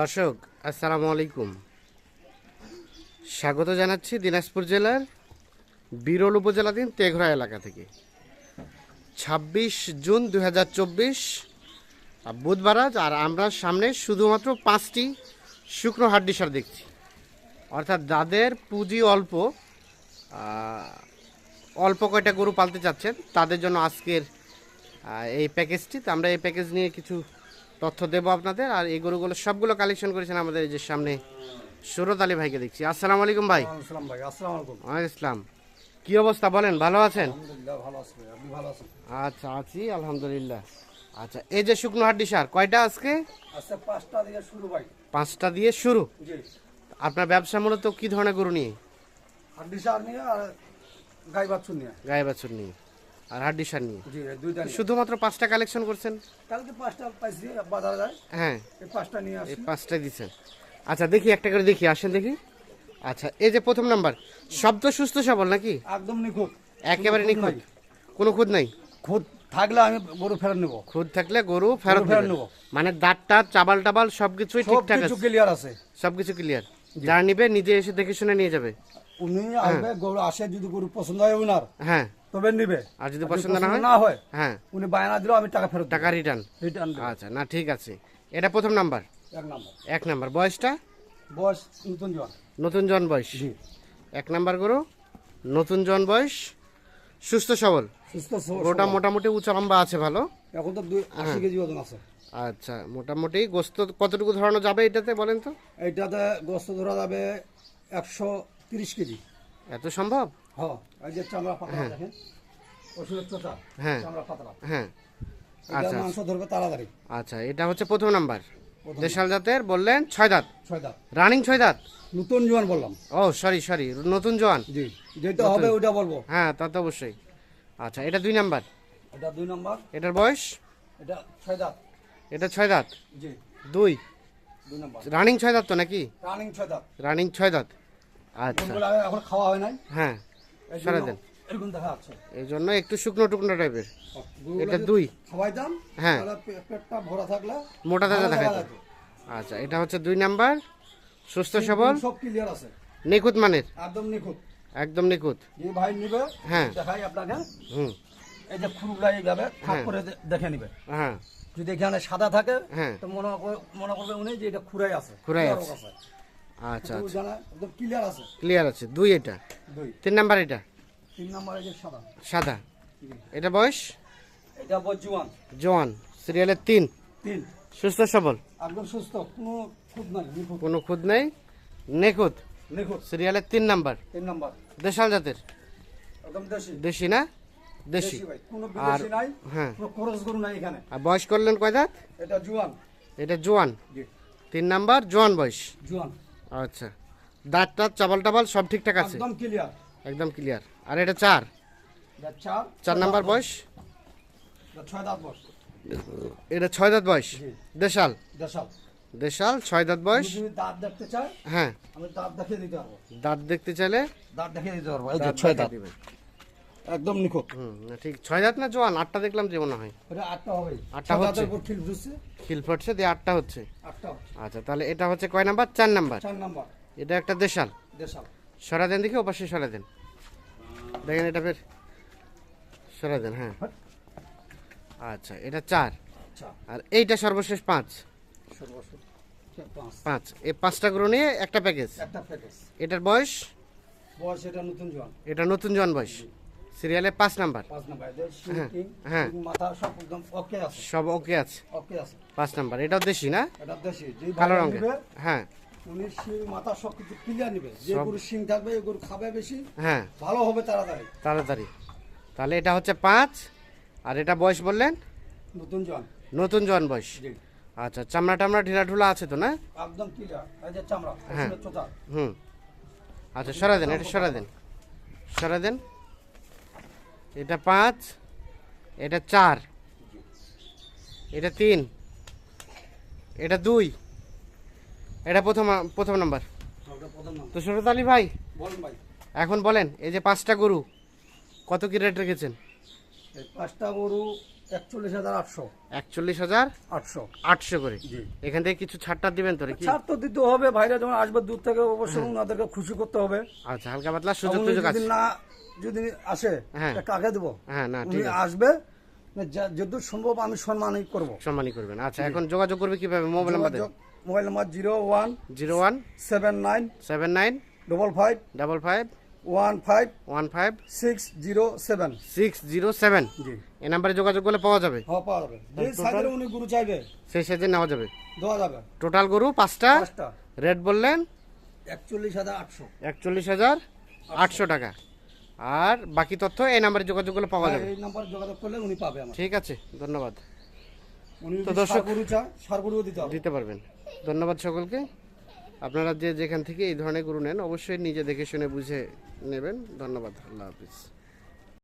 দর্শক, আসসালামু আলাইকুম। স্বাগত জানাচ্ছি দিনাজপুর জেলার বিরল উপজেলাধীন তেঘরা এলাকা থেকে। ছাব্বিশ জুন দু হাজার চব্বিশ, বুধবার আজ, আর আমরা সামনে শুধুমাত্র পাঁচটি শুকনো হাড্ডি সার দেখছি। অর্থাৎ যাদের পুঁজি অল্প অল্প কয়টা গরু পালতে চাচ্ছেন, তাদের জন্য আজকের এই প্যাকেজটি। তো আমরা এই প্যাকেজ নিয়ে কিছু তথ্য দেবো আপনাদের আর এই গরুগুলো সবগুলো কালেকশন করেছেন আমাদের এই যে সামনে সুরত আলী ভাইকে দেখছি। আসসালামু আলাইকুম ভাই। আসসালাম ওয়ালাইকুম ইসলাম কি অবস্থা বলেন ভালো আছেন? আচ্ছা আছি আলহামদুলিল্লাহ। আচ্ছা এই যে শুকনো হাড্ডি সার কয়টা আজকে? আচ্ছা পাঁচটা দিয়ে শুরু আপনার ব্যবসা মূলত কি ধরনের গরু নিয়ে? হাড্ডি সার নিয়ে আর গাই বাছুর নিয়ে। গায়ে বাছুর নিয়ে। আর হাড্ডি সার নিয়ে? শুধুমাত্র পাঁচটা কালেকশন করছেন? কালকে পাঁচটা পাইছি বাজারে যায়। হ্যাঁ। এই পাঁচটা নিয়ে এই আসি পাঁচটাই দিচ্ছেন। আচ্ছা দেখি একটা করে দেখি আসেন দেখি। আচ্ছা এই যে প্রথম নাম্বার শব্দ সুস্থ সবল নাকি? একদম নিখুঁত। একেবারে নিখুঁত। কোনো খুদ নাই? খুদ থাকলে আমি গরু ফেরত নেব। খুদ থাকলে গরু ফেরত ফেরত। নেব। মানে দাঁতটা চাবাল টাবাল সবকিছুই সব ঠিকঠাক কিছু আছে? ক্লিয়ার আছে। সবকিছু ক্লিয়ার যারা নিবে নিজে এসে দেখে শুনে নিয়ে যাবে। উনি আসবে গরু আসে যদি গরু পছন্দ হয় উনার হ্যাঁ। তবে নিবে। আর যদি পছন্দ না হয়? না হয় হ্যাঁ। উনি বায়না দিলেও আমি টাকা ফেরত টাকা রিটার্ন রিটার্ন আচ্ছা না ঠিক আছে। এটা প্রথম নাম্বার? এক নম্বর। এক নাম্বার। বয়সটা? বয়স নতুন জোয়ান নতুন জন বয়স। এক নাম্বার গরু? নতুন জন বয়স। সুস্থ সবল? সুস্থ সবল। গরুটা মোটামুটি উঁচা লম্বা আছে ভালো? এখন তো দুই হ্যাঁ। আশি কেজি ওজন আছে। আচ্ছা মোটামুটি গোস্ত কতটুকু ধরানো যাবে এটাতে বলেন তো? এইটাতে গোস্ত ধরা যাবে একশো তিরিশ কেজি। এত সম্ভব? হ্যাঁ এই যে চামড়া পাতলা দেখেন ওষুধের চোটা হ্যাঁ। চামড়া পাতলা। হ্যাঁ। আচ্ছা মাংস ধরবে তাড়াতাড়ি। আচ্ছা এটা হচ্ছে প্রথম নাম্বার। দেশাল জাতের বললেন ছয় দাঁত। ছয় দাঁত। রানিং ছয় দাঁত? নতুন জোয়ান বললাম। ও সরি সরি নতুন জোয়ান। জি যেটা হবে ওইটা বলব। হ্যাঁ তা তো অবশ্যই। আচ্ছা এটা দুই নাম্বার। এটা দুই নম্বর। এটার বয়স? এটা ছয় দাঁত। এটা ছয় দাঁত? জি। দুই। দুই নম্বর। রানিং ছয় দাঁত তো নাকি? রানিং ছয় দাঁত। রানিং ছয় দাঁত। আচ্ছা। এখন খাওয়া হয় নাই। হ্যাঁ এই সারা জন্য দেন। এরকম দেখা যাচ্ছে। এই জন্য একটু শুকনো টুকনো টাইপের। এটা দুই। খাওয়াইতাম হ্যাঁ। পেটটা ভরা থাকলে মোটা তাজা দেখা দেখা আচ্ছা এটা হচ্ছে দুই নাম্বার। সুস্থ সবল। সব ক্লিয়ার আছে। নিখুঁত মানের। একদম নিখুঁত। একদম নিখুঁত। যে ভাই নিবে হ্যাঁ। দেখাই আপনাকে। হুম। এই যে খুরুগুলা এইভাবে থাক হ্যাঁ। করে দেখে নিবে। হ্যাঁ। যদি এখানে সাদা থাকে হ্যাঁ। তো মনে কর- মনে করবে উনি যে এটা খুরাই আছে। খুরাই আছে। আচ্ছা আচ্ছা। জানা একদম ক্লিয়ার আছে। ক্লিয়ার আছে। দুই এটা? দুই। তিন নাম্বার এটা? তিন নম্বরে সাদা। সাদা। এটা বয়স? এটা বজুয়ান জোয়ান। সিরিয়ালের তিন। তিন। সুস্থ সবল? একদম সুস্থ। কোনো খুব নাই কোনো খুদ নেই? নেখুত? নিখুঁত। সিরিয়ালের তিন নাম্বার। তিন নম্বর। দেশাল জাতের? একদম দেশি। দেশি না? দেশি। আর হ্যাঁ। খরচ গরু নাই এখানে। আর বয়স করলেন কয় দাঁত এটা জুয়ান। এটা জোয়ান। তিন নাম্বার জোয়ান বয়স। জুয়ান। আচ্ছা। দাঁত টাত চাবাল টাবাল সব ঠিকঠাক আছে? একদম ক্লিয়ার একদম ক্লিয়ার আর এটা চার? চার। নাম্বার বয়স? এটা ছয় দাঁত বয়স। দেশাল? দেশাল। দেশাল ছয় দাঁত বয়স? দাঁত দেখতে চাই হ্যাঁ। আমি দাঁত দেখিয়ে দিতে পারব। দাঁত দেখতে চাইলে? দাঁত দেখিয়ে দিতে পারব। ছয় দাঁত। একদম নিখুঁত। হুম ঠিক। ছয় দাঁত না জোয়ান? আটটা দেখলাম যে মনে হয়। আটটা হবে আটটা হচ্ছে? খিল বুঝছে খিল ফটছে দিয়ে আটটা হচ্ছে? আটটা হচ্ছে। আচ্ছা তাহলে এটা হচ্ছে কয় নাম্বার? চার নাম্বার? চার নাম্বার। এটা একটা দেশাল। দেশাল। সরা দেন দেখি ওপাশে সরা দেন। দেখেন এটা ফের। সরা দেন হ্যাঁ। আচ্ছা এটা চার। আচ্ছা। আর এইটা সর্বশেষ পাঁচ। সর্বশেষ পাঁচ। পাঁচ। এই পাঁচটা গরু নিয়ে একটা প্যাকেজ। একটা প্যাকেজ। এটার বয়স? বয়স এটা নতুন জোয়ান। এটা নতুন জন বয়স। সিরিয়ালে পাঁচ নাম্বার। হ্যাঁ, হ্যাঁ। সব ওকে আছে। সব ওকে আছে। ওকে পাঁচ নাম্বার এটাও দেশি না? ভালো রঙের। হ্যাঁ। উনি শিং মাথা সব কিছু ক্লিয়ার নিবে। যে গরু শিং থাকবে এই গরু খাবে বেশি হ্যাঁ। ভালো হবে তাড়াতাড়ি। তাড়াতাড়ি। তাহলে এটা হচ্ছে পাঁচ আর এটা বয়স বললেন? নতুন জোয়ান নতুন জন বয়স। আচ্ছা চামড়া টামড়া ঢিলা ঢুলা আছে তো না? একদম ক্লিয়ার এই যে চামড়া হ্যাঁ। হুম। আচ্ছা সরা দেন এটা সরা দেন। সরা দেন। এটা পাঁচ এটা চার এটা তিন এটা দুই এটা প্রথম প্রথম নাম্বার। তো সুরত আলী ভাই এখন বলেন এই যে পাঁচটা গরু কত কি রেট রেখেছেন? পাঁচটা গরু একচল্লিশ হাজার আটশো। একচল্লিশ হাজার আটশো। আটশো করে। এখান থেকে কিছু ছাড়টা দিবেন তো ছাড় তো দিতে হবে ভাইরা যখন আসবে দূর থেকে অবশ্যই ওনাদেরকে খুশি করতে হবে। আচ্ছা হালকা পাতলা সুযোগ সুযোগ আছে। না যদি আসে হ্যাঁ। কাকে দেবো? হ্যাঁ না ঠিক আসবে না, যা- সম্ভব আমি সম্মানই করব। সম্মানই করবেন। আচ্ছা এখন যোগাযোগ করবে কীভাবে? Mobile number mobile number zero one zero one seven nine seven nine double five double five one five one five six zero seven six zero seven জি। এই নাম্বারে যোগাযোগ করলে পাওয়া যাবে। হ্যাঁ পাওয়া যাবে। যে সাইজের উনি গুরু চাইবে সেই সাইজে নেওয়া যাবে। দেওয়া যাবে। টোটাল গরু পাঁচটা। পাঁচটা। রেট বললেন? একচল্লিশ হাজার আটশো। একচল্লিশ হাজার আটশো টাকা। আর বাকি তথ্য এই নাম্বারে যোগাযোগ করলে পাওয়া যাবে। এই নাম্বার যোগাযোগ করলে উনি পাবে আমার ঠিক আছে ধন্যবাদ। তো দর্শক- গরু চায় সার গরুও দিতে দিতে পারবেন। ধন্যবাদ সকলকে। আপনারা যে যেখান থেকে এই ধরনের গরু নেন, অবশ্যই নিজে দেখে শুনে বুঝে নেবেন। ধন্যবাদ। আল্লাহ হাফিজ।